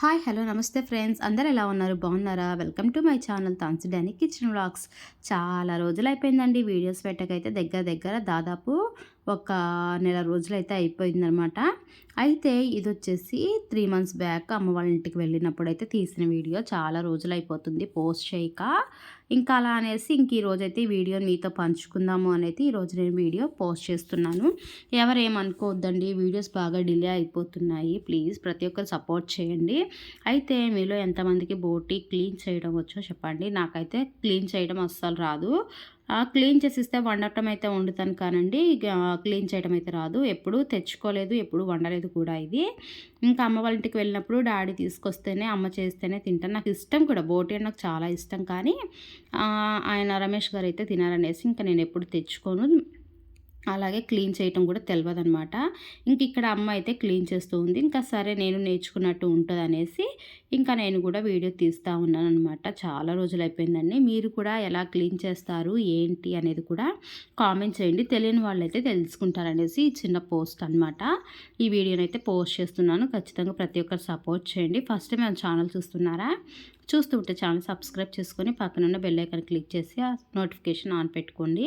Hi hello నమస్తే friends. అందరు ఎలా ఉన్నారు? బాగున్నారా? వెల్కమ్ టు మై ఛానల్ తాన్సిడాని కిచెన్ వ్లాగ్స్. చాలా రోజులు అయిపోయిందండి వీడియోస్ పెట్టకైతే దగ్గర దగ్గర దాదాపు ఒక నెల రోజులు అయితే అయిపోయిందనమాట. అయితే ఇది వచ్చేసి త్రీ మంత్స్ బ్యాక్ అమ్మ వాళ్ళ ఇంటికి వెళ్ళినప్పుడు అయితే తీసిన వీడియో. చాలా రోజులు అయిపోతుంది పోస్ట్ చేయక. ఇంకా అలా అనేసి ఇంక ఈరోజైతే ఈ వీడియో మీతో పంచుకుందాము అనేది ఈరోజు నేను వీడియో పోస్ట్ చేస్తున్నాను. ఎవరేమనుకోవద్దండి వీడియోస్ బాగా డిలే అయిపోతున్నాయి. ప్లీజ్ ప్రతి ఒక్కరు సపోర్ట్ చేయండి. అయితే మీలో ఎంతమందికి బోటి క్లీన్ చేయడం వచ్చో చెప్పండి. నాకైతే క్లీన్ చేయడం అస్సలు రాదు. క్లీన్ చేసి ఇస్తే వండటం అయితే వండుతాను కానండి క్లీన్ చేయడం అయితే రాదు. ఎప్పుడు తెచ్చుకోలేదు ఎప్పుడు వండలేదు కూడా ఇది. ఇంకా అమ్మ వాళ్ళ ఇంటికి వెళ్ళినప్పుడు డాడీ తీసుకొస్తేనే అమ్మ చేస్తేనే తింటాను. నాకు ఇష్టం కూడా. బోటి నాకు చాలా ఇష్టం కానీ ఆయన రమేష్ గారు అయితే తినారనేసి ఇంకా నేను ఎప్పుడు తెచ్చుకోను. అలాగే క్లీన్ చేయటం కూడా తెలియదు అనమాట ఇంక ఇక్కడ అమ్మ అయితే క్లీన్ చేస్తూ ఉంది. ఇంకా సరే నేను నేర్చుకున్నట్టు ఉంటుంది అనేసి ఇంకా నేను కూడా వీడియో తీస్తూ ఉన్నాను అనమాట చాలా రోజులు అయిపోయిందండి మీరు కూడా ఎలా క్లీన్ చేస్తారు ఏంటి అనేది కూడా కామెంట్ చేయండి. తెలియని వాళ్ళైతే తెలుసుకుంటారనేసి చిన్న పోస్ట్ అనమాట. ఈ వీడియోని అయితే పోస్ట్ చేస్తున్నాను. ఖచ్చితంగా ప్రతి ఒక్కరు సపోర్ట్ చేయండి. ఫస్ట్ మేము ఛానల్ చూస్తున్నారా? చూస్తూ ఉంటే ఛానల్ సబ్స్క్రైబ్ చేసుకొని పక్కనున్న బెల్ ఐకాన్ క్లిక్ చేసి ఆ నోటిఫికేషన్ ఆన్ పెట్టుకోండి.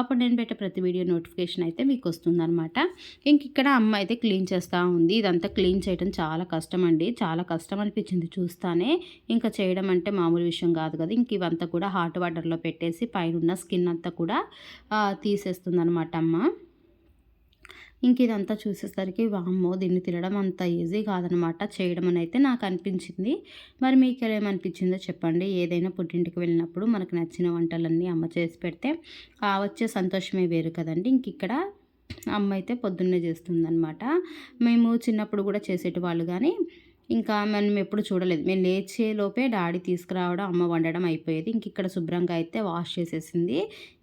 అప్పుడు నేను పెట్టే ప్రతి వీడియో నోటిఫికేషన్ అయితే మీకు వస్తుందన్నమాట. ఇంక ఇక్కడ అమ్మ అయితే క్లీన్ చేస్తూ ఉంది. ఇదంతా క్లీన్ చేయడం చాలా కష్టం అండి చాలా కష్టం అనిపించింది చూస్తానే. ఇంకా చేయడం అంటే మామూలు విషయం కాదు కదా. ఇంక ఇవంతా కూడా హాట్ వాటర్లో పెట్టేసి పైన స్కిన్ అంతా కూడా తీసేస్తుంది అనమాట అమ్మ. ఇంక ఇదంతా చూసేసరికి వామ్మో! దీన్ని తినడం అంత ఈజీ కాదనమాట. చేయడం అని అయితే నాకు అనిపించింది. మరి మీకు ఏమనిపించిందో చెప్పండి. ఏదైనా పుట్టింటికి వెళ్ళినప్పుడు మనకు నచ్చిన వంటలన్నీ అమ్మ చేసి పెడితే వచ్చే సంతోషమే వేరు కదండి. ఇంక ఇక్కడ అమ్మ అయితే పొద్దున్నే చేస్తుందనమాట. మేము చిన్నప్పుడు కూడా చేసేటి వాళ్ళు కానీ ఇంకా మనం ఎప్పుడు చూడలేదు. మేము లేచే లోపే డాడీ తీసుకురావడం అమ్మ వండడం అయిపోయేది. ఇంక ఇక్కడ శుభ్రంగా అయితే వాష్ చేసేసింది.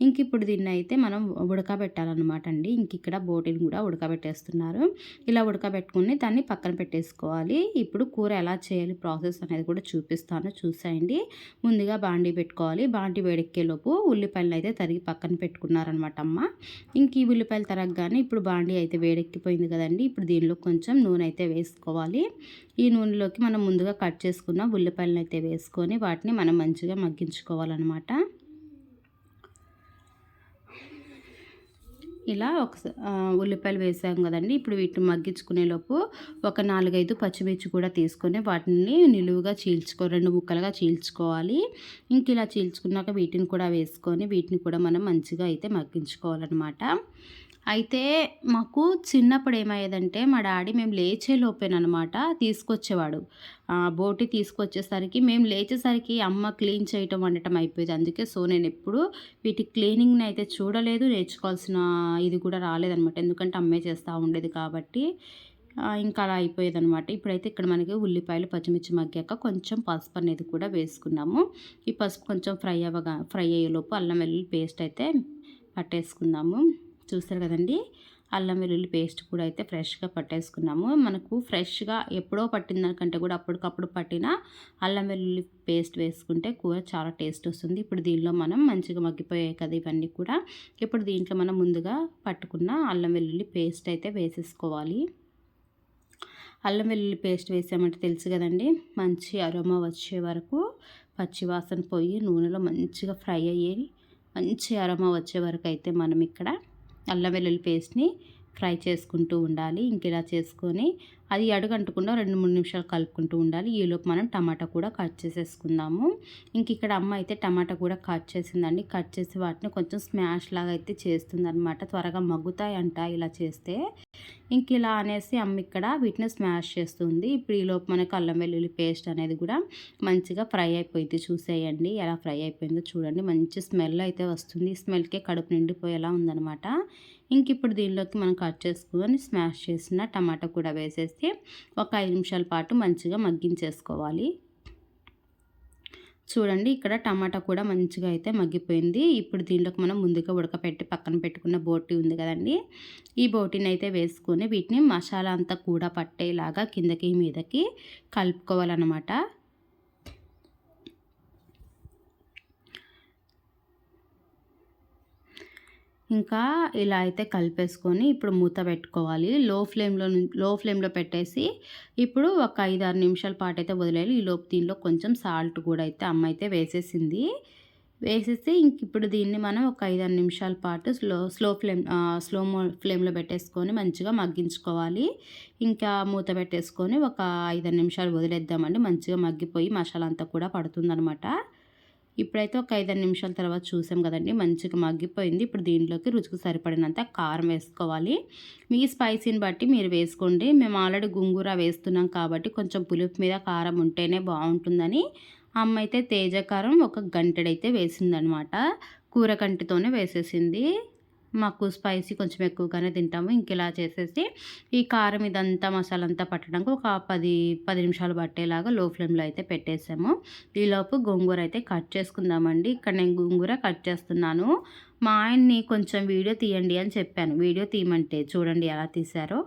ఇంక ఇప్పుడు దీన్ని అయితే మనం ఉడకబెట్టాలన్నమాట అండి. ఇంక ఇక్కడ బోటిని కూడా ఉడకబెట్టేస్తున్నారు. ఇలా ఉడకబెట్టుకుని దాన్ని పక్కన పెట్టేసుకోవాలి. ఇప్పుడు కూర ఎలా చేయాలి ప్రాసెస్ అనేది కూడా చూపిస్తాను. చూసేయండి. ముందుగా బాండీ పెట్టుకోవాలి. బాండీ వేడెక్కేలోపు ఉల్లిపాయలు అయితే తరిగి పక్కన పెట్టుకున్నారనమాట అమ్మ. ఇంక ఈ ఉల్లిపాయలు తరగగానే ఇప్పుడు బాండీ అయితే వేడెక్కిపోయింది కదండి. ఇప్పుడు దీనిలో కొంచెం నూనె అయితే వేసుకోవాలి. ఈ నూనెలోకి మనం ముందుగా కట్ చేసుకున్న ఉల్లిపాయలను అయితే వేసుకొని వాటిని మనం మంచిగా మగ్గించుకోవాలన్నమాట. ఇలా ఒక ఉల్లిపాయలు వేసాం కదండి. ఇప్పుడు వీటిని మగ్గించుకునేలోపు ఒక నాలుగైదు పచ్చిమిర్చి కూడా తీసుకొని వాటిని నిలువుగా చీల్చుకో రెండు ముక్కలుగా చీల్చుకోవాలి. ఇంక ఇలా చీల్చుకున్నాక వీటిని కూడా వేసుకొని వీటిని కూడా మనం మంచిగా అయితే మగ్గించుకోవాలన్నమాట. అయితే మాకు చిన్నప్పుడు ఏమయ్యేదంటే మా డాడీ మేము లేచే లోపేనమాట తీసుకొచ్చేవాడు. బోటి తీసుకొచ్చేసరికి మేము లేచేసరికి అమ్మ క్లీన్ చేయటం వండటం అయిపోయేది. అందుకే సో నేను ఎప్పుడు వీటి క్లీనింగ్ని అయితే చూడలేదు నేర్చుకోవాల్సిన ఇది కూడా రాలేదనమాట. ఎందుకంటే అమ్మే చేస్తూ ఉండేది కాబట్టి ఇంకా అలా అయిపోయేదనమాట. ఇప్పుడైతే ఇక్కడ మనకి ఉల్లిపాయలు పచ్చిమిర్చి మగ్గాక కొంచెం పసుపు అనేది కూడా వేసుకున్నాము. ఈ పసుపు కొంచెం ఫ్రై అవ్వగా ఫ్రై అయ్యేలోపు అల్లం వెల్లుల్లి పేస్ట్ అయితే పట్టేసుకుందాము చూస్తారు కదండి? అల్లం వెల్లుల్లి పేస్ట్ కూడా అయితే ఫ్రెష్గా పట్టేసుకున్నాము. మనకు ఫ్రెష్గా ఎప్పుడో పట్టిన దానికంటే కూడా అప్పటికప్పుడు పట్టిన అల్లం వెల్లుల్లి పేస్ట్ వేసుకుంటే కూర చాలా టేస్ట్ వస్తుంది. ఇప్పుడు దీనిలో మనం మంచిగా మగ్గిపోయాయి కదా ఇవన్నీ కూడా. ఇప్పుడు దీంట్లో మనం ముందుగా పట్టుకున్న అల్లం వెల్లుల్లి పేస్ట్ అయితే వేసేసుకోవాలి. అల్లం వెల్లుల్లి పేస్ట్ వేసామంటే తెలుసు కదండి? మంచి అరోమా వచ్చే వరకు పచ్చివాసన పోయి నూనెలో మంచిగా ఫ్రై అయ్యి మంచి అరోమా వచ్చే వరకు అయితే మనం ఇక్కడ అల్లం వెల్లుల్లి పేస్ట్ని ఫ్రై చేసుకుంటూ ఉండాలి. ఇంక ఇలా చేసుకొని అది అడుగంటకుండా రెండు మూడు నిమిషాలు కలుపుకుంటూ ఉండాలి. ఈలోపు మనం టమాటా కూడా కట్ చేసేసుకుందాము. ఇంక ఇక్కడ అమ్మ అయితే టమాటా కూడా కట్ చేసిందండి. కట్ చేసి వాటిని కొంచెం స్మాష్ లాగా అయితే చేస్తుంది అనమాట త్వరగా మగ్గుతాయంట ఇలా చేస్తే. ఇంక ఇలా అనేసి అమ్మ ఇక్కడ వీటిని స్మాష్ చేస్తుంది. ఇప్పుడు ఈలోపు మనకు అల్లం వెల్లుల్లి పేస్ట్ అనేది కూడా మంచిగా ఫ్రై అయిపోయింది. చూసేయండి. ఎలా ఫ్రై అయిపోయిందో చూడండి. మంచి స్మెల్ అయితే వస్తుంది. స్మెల్కే కడుపు నిండిపోయేలా ఉందనమాట ఇంక ఇప్పుడు దీనిలోకి మనం కట్ చేసుకొని స్మాష్ చేసిన టమాటా కూడా వేసేసి ఒక ఐదు నిమిషాల పాటు మంచిగా మగ్గించేసుకోవాలి. చూడండి ఇక్కడ టమాటా కూడా మంచిగా అయితే మగ్గిపోయింది. ఇప్పుడు దీంట్లోకి మనం ముందుగా ఉడకపెట్టి పక్కన పెట్టుకున్న బోటి ఉంది కదండి. ఈ బోటిని అయితే వేసుకొని వీటిని మసాలా అంతా కూడా పట్టేలాగా కిందకి మీదకి కలుపుకోవాలన్నమాట. ఇంకా ఇలా అయితే కలిపేసుకొని ఇప్పుడు మూత పెట్టుకోవాలి. లో ఫ్లేమ్లో లో ఫ్లేమ్లో పెట్టేసి ఇప్పుడు ఒక ఐదు ఆరు నిమిషాల పాటు అయితే వదిలేయాలి. ఈ లోపు దీనిలో కొంచెం సాల్ట్ కూడా అయితే అమ్మ అయితే వేసేసింది. వేసేసి ఇంక ఇప్పుడు దీన్ని మనం ఒక ఐదు ఆరు నిమిషాల పాటు స్లో స్లో ఫ్లేమ్ స్లో ఫ్లేమ్లో పెట్టేసుకొని మంచిగా మగ్గించుకోవాలి. ఇంకా మూత పెట్టేసుకొని ఒక ఐదు నిమిషాలు వదిలేద్దామండి. మంచిగా మగ్గిపోయి మసాలా అంతా కూడా పడుతుందనమాట. ఇప్పుడైతే ఒక ఐదు నిమిషాల తర్వాత చూసాం కదండి మంచిగా మగ్గిపోయింది. ఇప్పుడు దీంట్లోకి రుచికి సరిపడినంత కారం వేసుకోవాలి. మీ స్పైసీని బట్టి మీరు వేసుకోండి. మేము ఆల్రెడీ గుంగూర వేస్తున్నాం కాబట్టి కొంచెం పులుపు మీద కారం ఉంటేనే బాగుంటుందని. అమ్మ అయితే తేజ కారం ఒక గంటెడైతే వేసిందనమాట. కూర కంటితోనే వేసేసింది. మాకు స్పైసీ కొంచెం ఎక్కువగానే తింటాము. ఇంక ఇలా చేసేసి ఈ కారం ఇదంతా మసాలా అంతా పట్టడానికి ఒక పది పది నిమిషాలు పట్టేలాగా లో ఫ్లేమ్లో అయితే పెట్టేసాము. ఈలోపు గోంగూర అయితే కట్ చేసుకుందామండి. ఇక్కడ నేను గోంగూర కట్ చేస్తున్నాను. మా ఆయన్ని కొంచెం వీడియో తీయండి అని చెప్పాను. వీడియో తీయమంటే చూడండి ఎలా తీశారో.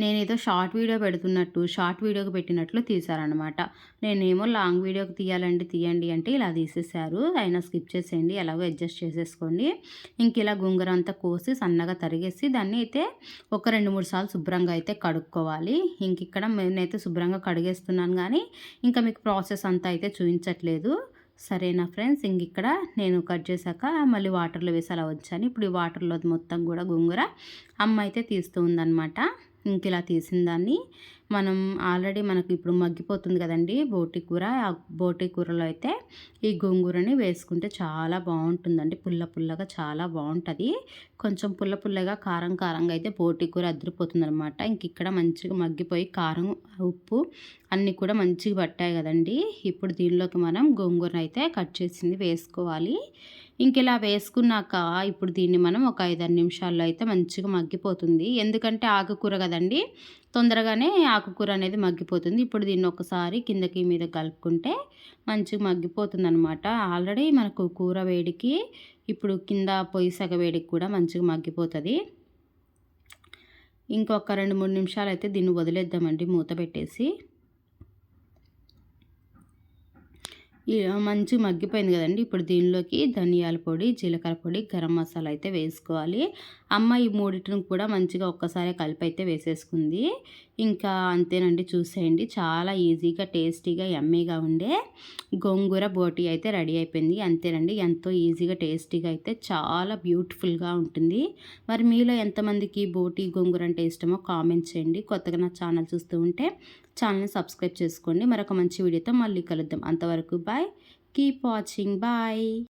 నేనేదో షార్ట్ వీడియో పెడుతున్నట్టు షార్ట్ వీడియోకి పెట్టినట్లు తీశారనమాట నేనేమో లాంగ్ వీడియోకి తీయాలండి తీయండి అంటే ఇలా తీసేశారు. అయినా స్కిప్ చేసేయండి ఎలాగో అడ్జస్ట్ చేసేసుకోండి. ఇంక ఇలా గుంగర అంతా కోసి సన్నగా తరిగేసి దాన్ని అయితే ఒక రెండు మూడు సార్లు శుభ్రంగా అయితే కడుక్కోవాలి. ఇంక ఇక్కడ నేనైతే శుభ్రంగా కడిగేస్తున్నాను కానీ ఇంకా మీకు ప్రాసెస్ అంతా అయితే చూపించట్లేదు సరేనా ఫ్రెండ్స్? ఇంక ఇక్కడ నేను కట్ చేశాక మళ్ళీ వాటర్లో వేసి అలా వచ్చాను ఇప్పుడు ఈ వాటర్లో మొత్తం కూడా గుంగుర అమ్మ అయితే తీస్తూ ఉందన్నమాట. ఇంక ఇలా తీసిన దాన్ని మనం ఆల్రెడీ మనకి ఇప్పుడు మగ్గిపోతుంది కదండి బోటి కూర. ఆ బోటి కూరలో అయితే ఈ గోంగూరని వేసుకుంటే చాలా బాగుంటుందండి. పుల్ల పుల్లగా చాలా బాగుంటుంది. కొంచెం పుల్ల పుల్లగా కారం కారంగా అయితే బోటి కూర అదిరిపోతుంది అనమాట ఇంక ఇక్కడ మంచిగా మగ్గిపోయి కారం ఉప్పు అన్నీ కూడా మంచిగా పట్టాయి కదండి. ఇప్పుడు దీనిలోకి మనం గోంగూర అయితే కట్ చేసింది వేసుకోవాలి. ఇంక ఇలా వేసుకున్నాక ఇప్పుడు దీన్ని మనం ఒక ఐదారు నిమిషాల్లో అయితే మంచిగా మగ్గిపోతుంది. ఎందుకంటే ఆకుకూర కదండి తొందరగానే ఆకుకూర అనేది మగ్గిపోతుంది. ఇప్పుడు దీన్ని ఒకసారి కిందకి మీద కలుపుకుంటే మంచిగా మగ్గిపోతుంది అనమాట ఆల్రెడీ మనకు కూర వేడికి ఇప్పుడు కింద పొయ్యి సగ వేడికి కూడా మంచిగా మగ్గిపోతుంది. ఇంకొక రెండు మూడు నిమిషాలు అయితే దీన్ని వదిలేద్దామండి మూత పెట్టేసి. మంచి మగ్గిపోయింది కదండి. ఇప్పుడు దీనిలోకి ధనియాల పొడి జీలకర్ర పొడి గరం మసాలా అయితే వేసుకోవాలి. అమ్మ ఈ మూడింటిని కూడా మంచిగా ఒక్కసారి కలిపి అయితే వేసేసుకుంది. ఇంకా అంతేనండి చూసేయండి. చాలా ఈజీగా టేస్టీగా ఎమ్మీగా ఉండే గోంగూర బోటి అయితే రెడీ అయిపోయింది. అంతేనండి ఎంతో ఈజీగా టేస్టీగా అయితే చాలా బ్యూటిఫుల్గా ఉంటుంది. మరి మీలో ఎంతమందికి బోటి గోంగూర అంటే ఇష్టమో కామెంట్ చేయండి. కొత్తగా నా ఛానల్ చూస్తూ ఉంటే ఛానల్ని సబ్స్క్రైబ్ చేసుకోండి. మరొక మంచి వీడియోతో మళ్ళీ కలుద్దాం. అంతవరకు బాయ్ కీప్ వాచింగ్. బాయ్.